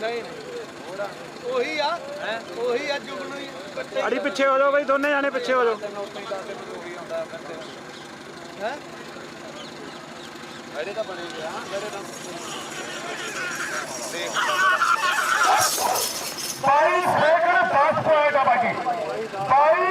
ਨਹੀਂ ਨਹੀਂ। ਉਹੀ ਆ ਉਹੀ ਆ ਜੁਗਨੂ ਹੀ ਅੜੀ ਪਿੱਛੇ ਹੋ ਜਾਓ ਬਈ ਦੋਨੇ ਜਾਣੇ ਪਿੱਛੇ ਹੋ ਜਾਓ। ਹੈ ਬਾਈ ਸੈਕਿੰਡ 10 ਪੁਆਇੰਟ ਆ ਬਾਜੀ ਬਾਈ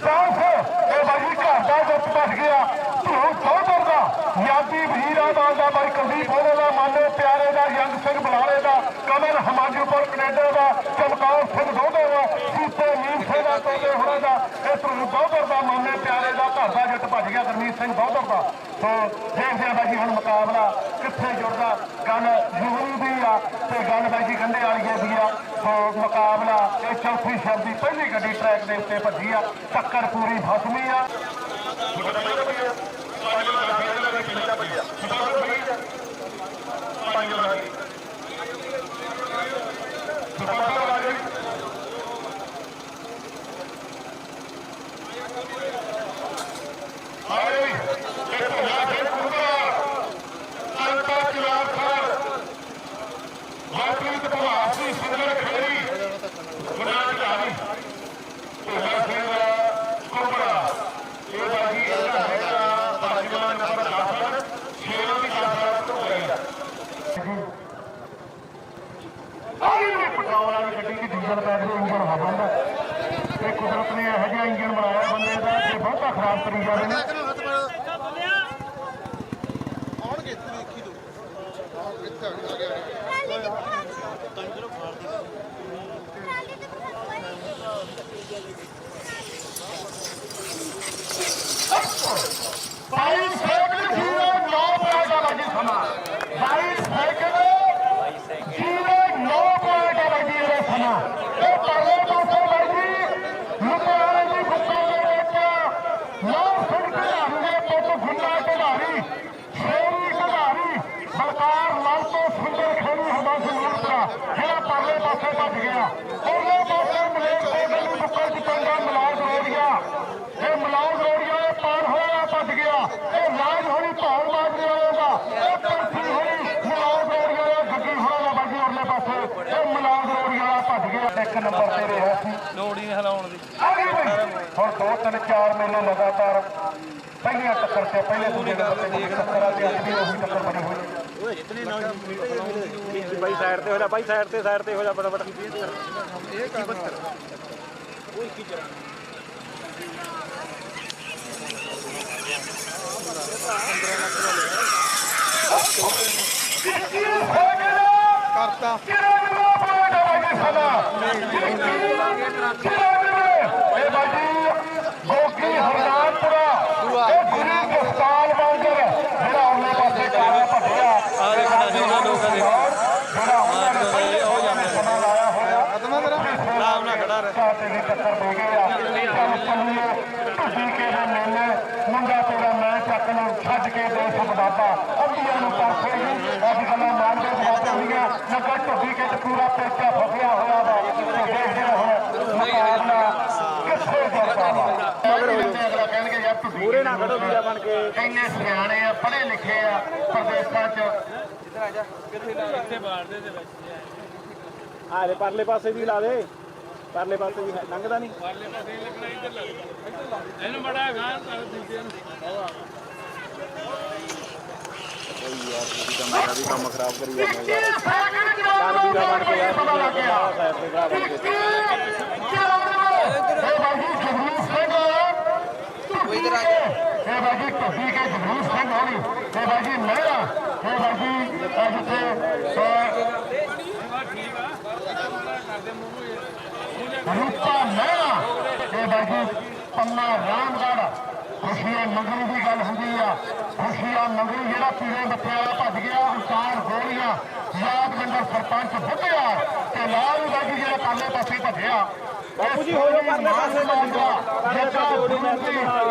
10 ਇਹ ਬਾਜੀ ਘਰ ਦਾ ਜੱਟ ਬਚ ਗਿਆ ਧੂਮ ਸੋਦਰ ਦਾ ਯਾਦੀ ਵਹੀਰਾ ਦਾ ਬਾਈ ਕੁਲਦੀਪ ਹੋਰੇ ਦਾ ਮਾਨੇ ਪਿਆਰੇ ਦਾ ਯੰਗ ਸਿੰਘ ਬਲਾਲੇ ਦਾ ਕਮਲ ਹਮਾਜੂਪੁਰ ਕੈਨੇਡਾ ਦਾ ਚਮਕੌਰ ਸਿੰਘ ਦੋਦੇ ਦਾ ਸੀਤੇ ਮੀਰ ਸਿੰਘ ਦਾ ਤੋਦੇ ਹੋਰਾਂ ਦਾ ਇਹ ਧੂਮ ਸੋਦਰ ਦਾ ਮਾਨੇ ਪਿਆਰੇ ਦਾ, ਘਰ ਦਾ ਜੱਟ ਭੱਜ ਗਿਆ ਗਰਮੀਤ ਸਿੰਘ ਦੋਦਰ ਦਾ। ਸੋ ਦੇਖਦੇ ਆ ਬਾਜੀ ਹੁਣ ਮੁਕਾਬਲਾ ਕਿੱਥੇ ਜੁੜਦਾ ਗੱਲ ਜੁਗਰੂ ਦੀ ਆ ਤੇ ਗੱਲ ਬਾਜੀ ਗੰਡੇ ਵਾਲੀਏ ਦੀ ਆ। ਸੋ ਮੁਕਾਬਲਾ ਇਹ ਚੌਥੀ ਸ਼ਬਦ ਦੀ ਪਹਿਲੀ ਗੱਡੀ ਟਰੈਕ ਦੇ ਉੱਤੇ ਭੱਜੀ ਆ, ਟੱਕਰ ਪੂਰੀ ਫਸਮੀ ਆ। ਵਾਪਰੀ ਤੇ ਭਵਾਸੀ ਸੁੰਦਰ ਖੇੜੀ ਗੁਨਾਹ ਢਾਲੀ ਭੋਲਾ ਸਿੰਘ ਕੋਬਰਾ ਇਹ ਬਾਜੀ ਇਹਦਾ ਹੈਗਾ ਭਾਜਪਾ ਨੰਬਰ 10 ਛੇਵਾਂ ਦੀ ਕਾਫਲਾ ਤੋਂ ਹੋਏਗਾ ਆਗੇ ਵੀ ਪਟਾਉਣ ਵਾਲੀ ਗੱਡੀ ਦੀ ਡੀਜ਼ਲ ਪੈਟਰੋਲ ਇੰਜਨ ਹਵਨ ਦਾ ਇਹ ਕੁਦਰਤ ਨੇ ਇਹੋ ਜਿਹਾ ਇੰਜਨ ਬਣਾਇਆ ਬੰਦੇ ਦਾ ਕਿ ਬਹੁਤਾ ਖਰਾਬ ਕਰੀ ਜਾਂਦੇ ਨੇ ਆਉਣਗੇ ਤੂੰ ਦੇਖੀ ਤੂੰ। ਆ ਗਿਆ ਬਾਈ ਸਾਈਕਲ ਜੀਰੋ ਨੌ ਪੁਆਇੰਟ ਆ ਬਾਜੀ ਸਮਾਂ ਬਾਈ ਸਾਈਕਲ ਜੀਰੋ ਨੌ ਪੁਆਇੰਟ ਆ ਬਾਜੀ ਇਹਦਾ ਸਮਾਂ ਇਹ ਪਰਲੇ ਪਾਸੇ ਬਾਜੀ ਲੁਧਿਆਣੇ ਦੀ ਗੁੱਪਾ ਦੇ ਵਿੱਚ ਨੌ ਸਿੰਘ ਖਿਡਾਰੀ ਦੇ ਪੁੱਤ ਗੁੰਡਾ ਖਿਡਾਰੀ ਸ਼ੇਰੀ ਖਿਡਾਰੀ ਬਲਕਾਰ ਲਾਲ ਤੋਂ ਸੁੰਦਰ ਖੇੜੀ ਹੁੰਦਾ ਸੀ ਮੁਰਤਰਾ ਜਿਹੜਾ ਪਰਲੇ ਪਾਸੇ ਭੱਜ ਗਿਆ। ਉਹਦੇ ਪਾਸੇ ਮਲੇਕ ਕੋਟੇ ਦੀ ਬੁੱਕਰ ਚ ਪੈਂਦਾ ਮਲਾਰ ਰੋੜੀਆ ਇਹ ਮਲਾਰ ਰੋੜੀਆ ਇਹ ਪਾਰ ਹੋਇਆ ਭੱਜ ਗਿਆ। ਇਹ ਰਾਜ ਹੋਣੀ ਭਾਉ ਮਾਜਰੇ ਵਾਲੇ ਦਾ। ਇਹ ਪੰਥੀ ਹੋਣੀ ਮਲਾਰ ਰੋੜੀਆ ਦਾ। ਗੱਡੀ ਹੋਣਾ ਦਾ ਬਾਜੀ ਉਰਲੇ ਪਾਸੇ। ਇਹ ਮਲਾਰ ਰੋੜੀਆ ਵਾਲਾ ਭੱਜ ਗਿਆ। ਇੱਕ ਨੰਬਰ ਤੇ ਰਿਹਾ ਸੀ। ਲੋੜ ਹੀ ਨਹੀਂ ਹਲਾਉਣ ਦੀ। ਆ ਗਈ ਬਈ। ਹੁਣ ਦੋ ਤਿੰਨ ਚਾਰ ਮੇਲੇ ਲਗਾਤਾਰ ਪਹਿਲੀਆਂ ਟੱਕਰ ਤੇ ਪਹਿਲੇ ਦੂਜੇ ਨੰਬਰ ਤੇ। ਟੱਕਰ ਆ ਤੇ ਅੱਜ ਵੀ ਉਹੀ ਟੱਕਰ ਬਣੀ ਹੋਈ ਹੈ ਬਾਈ ਸਾਈਡ ਤੇ ਹੋ ਜਾ ਬਾਈ ਸਾਈਡ ਤੇ ਸਾਈਡ ਤੇ ਹੋ ਜਾ ਫਟਾਫਟ ਕਰਤਾ। ਇਹ ਬਾਜੀ ਗੋਗੀ ਹਰਨਾਮਪੁਰਾ ਇਹ ਗੁਰੂ ਗੋਪਾਲ ਮੰਦਰ ਜਿਹੜਾ ਉਹਨੇ ਪਾਸੇ ਕਾਲਾ ਭੱਜਿਆ ਆ ਦੇਖਣਾ ਜੀ ਉਹਨਾਂ ਲੋਕਾਂ ਦੇ ਜਿਹੜਾ ਉਹਨਾਂ ਨੇ ਹੋ ਜਾਂਦੇ ਸਮਾਂ ਲਾਇਆ ਹੋਇਆ ਖਤਮਾ ਤੇਰਾ ਨਾਮ ਨਾ ਖੜਾ ਰਹਿ ਸਾਤੇ ਦੀ ਟੱਕਰ ਦੇ ਗਏ ਆ ਚੱਲ ਚੱਲੀਏ ਢੁੱਡੀ ਕੇ ਦੇ ਮੇਲੇ ਮੁੰਡਾ ਤੇਰਾ ਮੈਂ ਚੱਕ ਨੂੰ ਛੱਡ ਦੇ ਅੰਬੀਆਂ ਨੂੰ ਪਾਸੇ ਹੀ ਅੱਜ ਗੱਲਾਂ ਮਾਰਦੇ ਬਾਤਾਂ ਹੋਈਆਂ ਨਗਰ ਢੁੱਡੀ ਕੇ ਤੇ ਪੂਰਾ ਪੇਚਾ ਫਸਿਆ ਹੋਇਆ ਵਾ। ਤੇ ਦੇਖਦੇ ਹੁਣ ਮੁਕਾਬਲਾ ਕਿੱਥੇ ਜਾਂਦਾ ਵਾ। ਅਗਲਾ ਕਹਿਣਗੇ ਯਾਰ ਢੁੱਡੀ ਪੂਰੇ ਨਾ ਖੜੋ ਵੀਰਾ ਬਣ ਕੇ। ਇੰਨੇ ਸਿਆਣੇ ਆ ਪੜ੍ਹੇ ਲਿਖੇ ਆ ਪ੍ਰਦੇਸ਼ਾਂ 'ਚ। ਆ ਲੈ ਪਰਲੇ ਪਾਸੇ ਵੀ ਲਾ ਦੇ। ਪਰਲੇ ਪਾਸੇ ਵੀ ਹੈ, ਲੰਘਦਾ ਨਹੀਂ। ਇਹਨੂੰ ਬੜਾ ਗਾਂ ਕਰ ਦਿੰਦੇ ਨੂੰ। ਮੇਰਾ ਵੀ ਕੰਮ ਖਰਾਬ ਕਰੀ ਜਾਂਦਾ ਯਾਰ ਸਾਈਕਲ ਚਾਰ ਵੀਰਾ ਬਣ ਕੇ ਪਤਾ ਲੱਗ ਗਿਆ ਸਾਈਡ ਤੇ ਖੜਾ ਬਣ ਕੇ ਸਿੰਘ ਇਧਰ ਆ ਜਾ ਇਹ ਬਾਜੀ ਟੱਬੀ ਕੇ ਜਗਰੂਪ ਸਿੰਘ ਹੋਣੀ ਇਹ ਬਾਜੀ ਮਹਿਰਾ ਇਹ ਬਾਜੀ ਅੱਜ ਰੂਪਾ ਮਹਿਰਾ ਇਹ ਬਾਜੀ ਪੰਨਾ ਰਾਮਗੜ ਖੁਸ਼ੀਆਂ ਮੰਗਣੀ ਦੀ ਗੱਲ ਹੁੰਦੀ ਆ। ਖੁਸ਼ੀਆਂ ਮੰਗਣੀ ਜਿਹੜਾ ਪੀਰੇ ਬੱਚੇ ਵਾਲਾ ਭੱਜ ਗਿਆ ਉਸਾਰ ਗੋਲੀਆਂ ਯਾਦਵਿੰਦਰ ਸਰਪੰਚ ਬੁੱਢਿਆ ਤੇ ਲਾਲ ਬਾਜੀ ਜਿਹੜਾ ਪਾਲੇ ਪਾਸੇ ਭੱਜਿਆ। ਬਾਪੂ ਜੀ ਹੋ ਜਾਓ ਪਰਲੇ ਪਾਸੇ ਪਾਸੇ ਹੋ ਜਾਓ, ਮੈਂ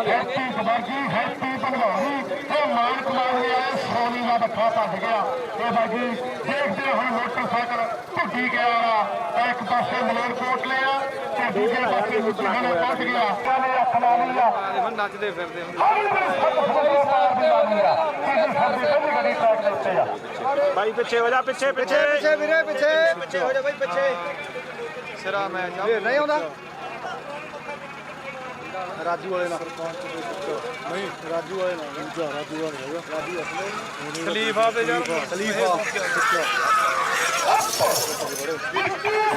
ਹੈਪੀ ਕਬਾਜੀ ਹੈਪੀ ਭੰਗਾਰੀ ਤੇ ਮਾਨ ਕਮਾਨ ਦੇ ਆਏ ਸੋਨੀ ਦਾ ਬੱਠਾ ਭੱਜ ਗਿਆ। ਇਹ ਬਾਜੀ ਦੇਖਦੇ ਹੁਣ ਮੋਟਰਸਾਈਕਲ ਢੁੱਡੀ ਗਿਆ ਵਾ। ਇੱਕ ਪਾਸੇ ਮਲੇਰਕੋਟ ਲਿਆ ਤੇ ਦੂਜੇ ਪਾਸੇ ਲੁਧਿਆਣਾ ਪਹੁੰਚ ਗਿਆ। ਕਹਿੰਦੇ ਅੱਖ ਲਾ ਲਈ ਆ। ਹੁਣ ਨੱਚਦੇ ਫਿਰਦੇ ਹੁੰਦੇ ਬਾਈ ਪਿੱਛੇ ਹੋ ਜਾ ਪਿੱਛੇ ਪਿੱਛੇ। ਪਿੱਛੇ ਵੀਰੇ ਪਿੱਛੇ। ਪਿੱਛੇ ਹੋ ਜਾ ਬਾਈ ਪਿੱਛੇ। ਸਿਰਾ ਮੈਚ ਆ। ਨਹੀਂ ਆਉਂਦਾ? ਰਾਜੂ ਵਾਲੇ ਨਾਲ। ਨਹੀਂ ਰਾਜੂ ਵਾਲੇ ਨਾਲ। ਦੂਜਾ ਰਾਜੂ ਵਾਲੇ ਹੈਗਾ ਰਾਜੂ ਅਸਲੇ ਖਲੀਫਾ ਤੇ ਯਾਰ ਖਲੀਫਾ। すいません。